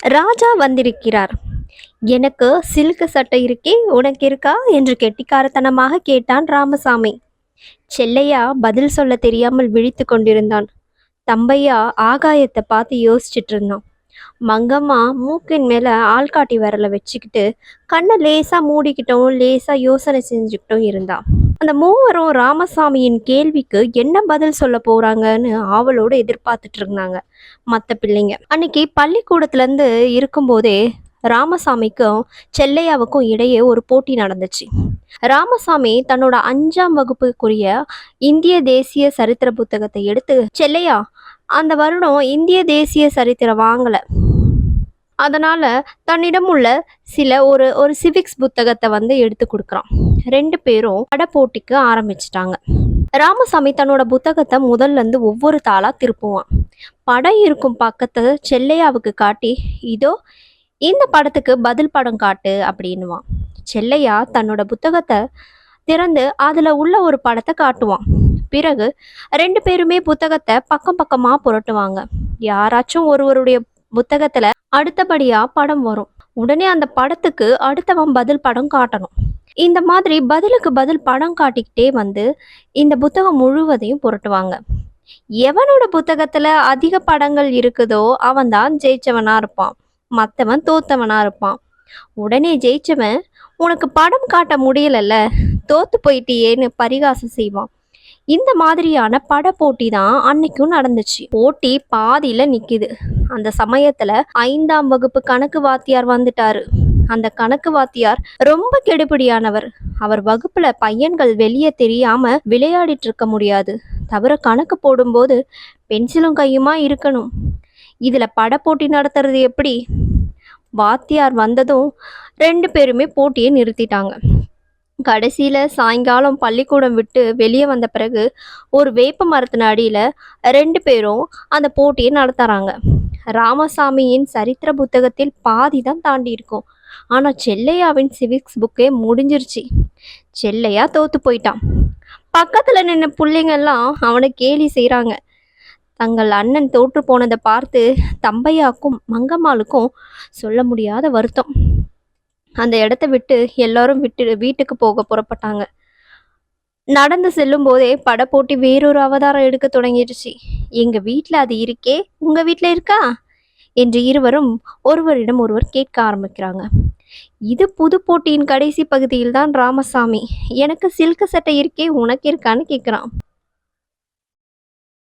ராஜா வந்திருக்கிறார். எனக்கு சில்கு சட்டை இருக்கே உனக்கு இருக்கா? என்று கெட்டிக்காரத்தனமாக கேட்டான் ராமசாமி. செல்லையா பதில் சொல்ல தெரியாமல் விழித்து கொண்டிருந்தான். தம்பையா ஆகாயத்தை பார்த்து யோசிச்சுட்டு இருந்தான். மங்கம்மா மூக்கின் மேல ஆள்காட்டி விரலை வச்சுக்கிட்டு கண்ணை லேசா மூடிக்கிட்டோம் லேசா யோசனை செஞ்சுக்கிட்டும் இருந்தான் அந்த மூவரும் ராமசாமியின் கேள்விக்கு என்ன பதில் சொல்ல போறாங்கன்னு ஆவலோடு எதிர்பார்த்துட்டு இருந்தாங்க. மற்ற பிள்ளைங்க. அன்னைக்கு பள்ளிக்கூடத்துல இருந்து இருக்கும்போதே ராமசாமிக்கும் செல்லையாவுக்கும் இடையே ஒரு போட்டி நடந்துச்சு. ராமசாமி தன்னோட அஞ்சாம் வகுப்புக்குரிய இந்திய தேசிய சரித்திர புத்தகத்தை எடுத்து செல்லையா அந்த வருடம் இந்திய தேசிய சரித்திரம் வாங்கலை. அதனால் தன்னிடம் உள்ள சில ஒரு ஒரு சிவிக்ஸ் புத்தகத்தை வந்து எடுத்து கொடுக்குறான். ரெண்டு பேரும் பட போட்டிக்கு ஆரம்பிச்சிட்டாங்க. ராமசாமி தன்னோட புத்தகத்தை முதல்ல இருந்து ஒவ்வொரு தாளாக திருப்புவான். படம் இருக்கும் பக்கத்தை செல்லையாவுக்கு காட்டி இதோ இந்த படத்துக்கு பதில் படம் காட்டு அப்படின்னுவான். செல்லையா தன்னோட புத்தகத்தை திறந்து அதில் உள்ள ஒரு படத்தை காட்டுவான். பிறகு ரெண்டு பேருமே புத்தகத்தை பக்கம் பக்கமாக புரட்டுவாங்க. யாராச்சும் ஒருவருடைய புத்தகத்துல அடுத்தபடியா படம் வரும். உடனே அந்த படத்துக்கு அடுத்தவன் பதில் படம் காட்டணும். இந்த மாதிரி பதிலுக்கு பதில் படம் காட்டிக்கிட்டே வந்து இந்த புத்தகம் முழுவதையும் புரட்டுவாங்க. எவனோட புத்தகத்துல அதிக படங்கள் இருக்குதோ அவன் தான் ஜெயிச்சவனா இருப்பான். மற்றவன் தோத்தவனா இருப்பான். உடனே ஜெயிச்சவன் உனக்கு படம் காட்ட முடியலல்ல தோத்து போயிட்டியேன்னு பரிகாசம் செய்வான். இந்த மாதிரியான பட போட்டி தான் அன்னைக்கும் நடந்துச்சு. போட்டி பாதியில நிக்குது. அந்த சமயத்துல ஐந்தாம் வகுப்பு கணக்கு வாத்தியார் வந்துட்டாரு. அந்த கணக்கு வாத்தியார் ரொம்ப கெடுபிடியானவர். அவர் வகுப்புல பையன்கள் வெளியே தெரியாம விளையாடிட்டு இருக்க முடியாது. தவிர கணக்கு போடும்போது பென்சிலும் கையுமா இருக்கணும். இதுல பட போட்டி நடத்துறது எப்படி? வாத்தியார் வந்ததும் ரெண்டு பேருமே போட்டியை நிறுத்திட்டாங்க. கடைசியில் சாயங்காலம் பள்ளிக்கூடம் விட்டு வெளியே வந்த பிறகு ஒரு வேப்ப மரத்தின் அடியில் ரெண்டு பேரும் அந்த போட்டியை நடத்துகிறாங்க ராமசாமியின் சரித்திர புத்தகத்தில் பாதி தான் தாண்டி இருக்கும். ஆனால் செல்லையாவின் சிவிக்ஸ் புக்கே முடிஞ்சிருச்சு. செல்லையா தோத்து போயிட்டான். பக்கத்தில் நின்ன பிள்ளைங்கெல்லாம் அவனை கேலி செய்கிறாங்க தங்கள் அண்ணன் தோற்று போனதை பார்த்து தம்பையாக்கும் மங்கம்மாளுக்கும் சொல்ல முடியாத வருத்தம். அந்த இடத்த விட்டு எல்லாரும் விட்டு வீட்டுக்கு போக புறப்பட்டாங்க. நடந்து செல்லும் போதே படப்போட்டி வேறொரு அவதாரம் எடுக்க தொடங்கிடுச்சு. எங்க வீட்டில் அது இருக்கே? உங்க வீட்டில் இருக்கா? என்று இருவரும் ஒருவரிடம் ஒருவர் கேட்க ஆரம்பிக்கிறாங்க. இது புது போட்டியின் கடைசி பகுதியில் தான் ராமசாமி. எனக்கு சில்க சட்டை இருக்கே உனக்கு இருக்கான்னு கேட்குறான்.